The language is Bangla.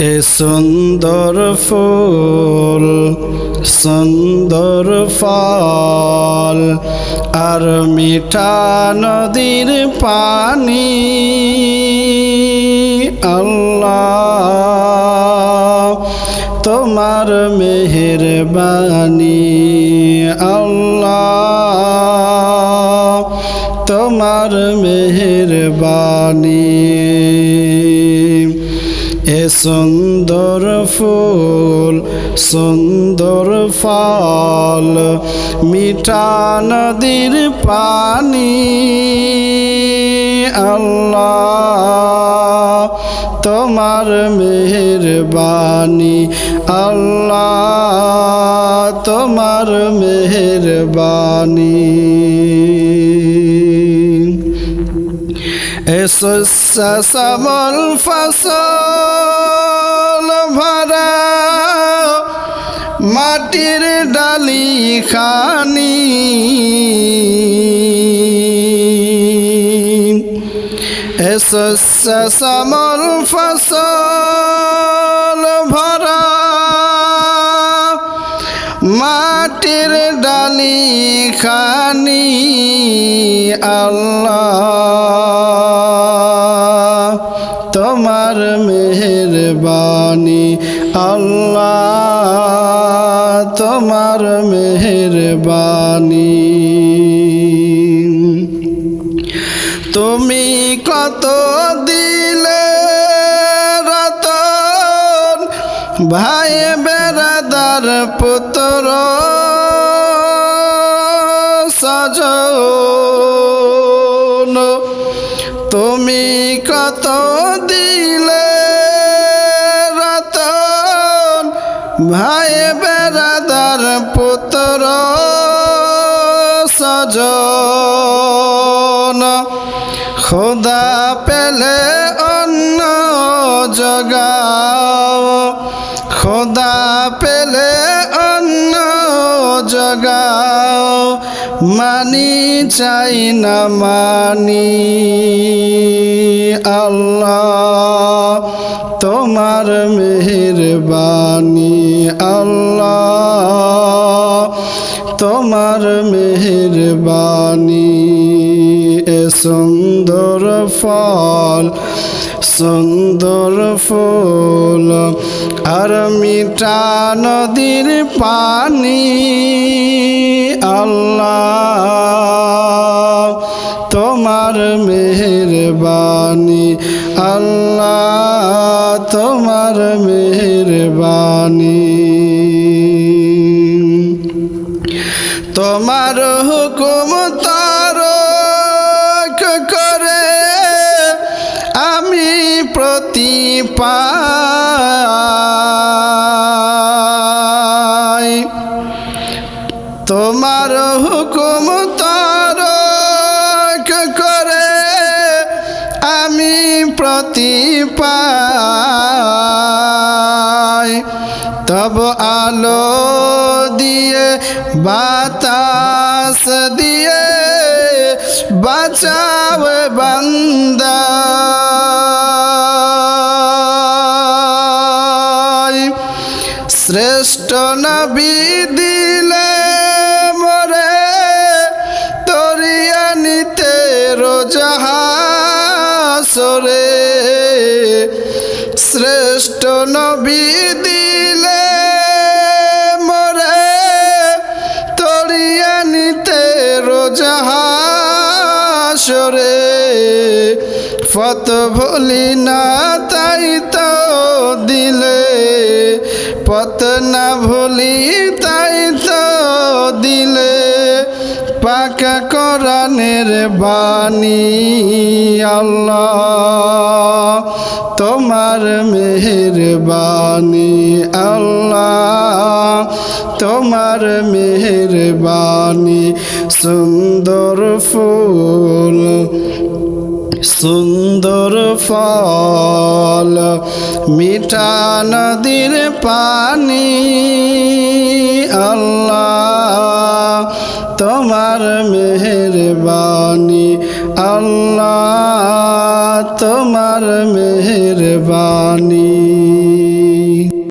এ সুন্দর ফুল, সুন্দর ফল, আর মিঠা নদীর পানি। আল্লাহ, তোমার মেহেরবানি। আল্লাহ, তোমার মেহেরবানি। এ সুন্দর ফুল সুন্দর ফল মিঠা নদীর পানি। আল্লাহ তোমার মেহেরবানি। আল্লাহ তোমার মেহেরবানি। এসো সবল ফসল ভরা, মাটির ডালি খানি। এসো সমল ফসল ভরা, মাটির ডালি খানি। আল্লাহ তোমার মেহেরবানি। তুমি কত দিলে রতন? ভাই বেড়াদার পুত্র সজন। তুমি কত ভাই বেড়াদার পুত্র সজন খোদা পেলে অন্য জগাও। খোদা পেলে অন্য জগাও। মানি চাই না মানি আল্লাহ। তোমার মেহেরবানি, আল্লাহ। তোমার মেহেরবানি, এ সুন্দর ফল, সুন্দর ফুল। আর মিঠা নদীর পানি, আল্লাহ। তোমার মেহেরবানি, আল্লাহ। পাই। তোমার হুকুম তার করে আমি প্রতি পাই। তব আলো দিয়ে, বাতাস দিয়ে বাঁচাও বান্দা। শ্রেষ্ঠ নবী দিলে মরে তরিয়া নিতে রোজাহাসরে শ্রেষ্ঠ নবী দিলে মরে তরিয়া নিতে রোজাহাসরে ফত ভুলি না তাই তো দিলে পত না ভুলি তাই তো দিলে পাকা কোরআনের বাণী আল্লাহ। তোমার মেহেরবানি আল্লাহ। তোমার মেহেরবানি সুন্দর ফুল সুন্দর ফল মিঠা নদীর পানি। আল্লাহ তোমার মেহরবানি আল্লাহ তোমার মেহেরবানি।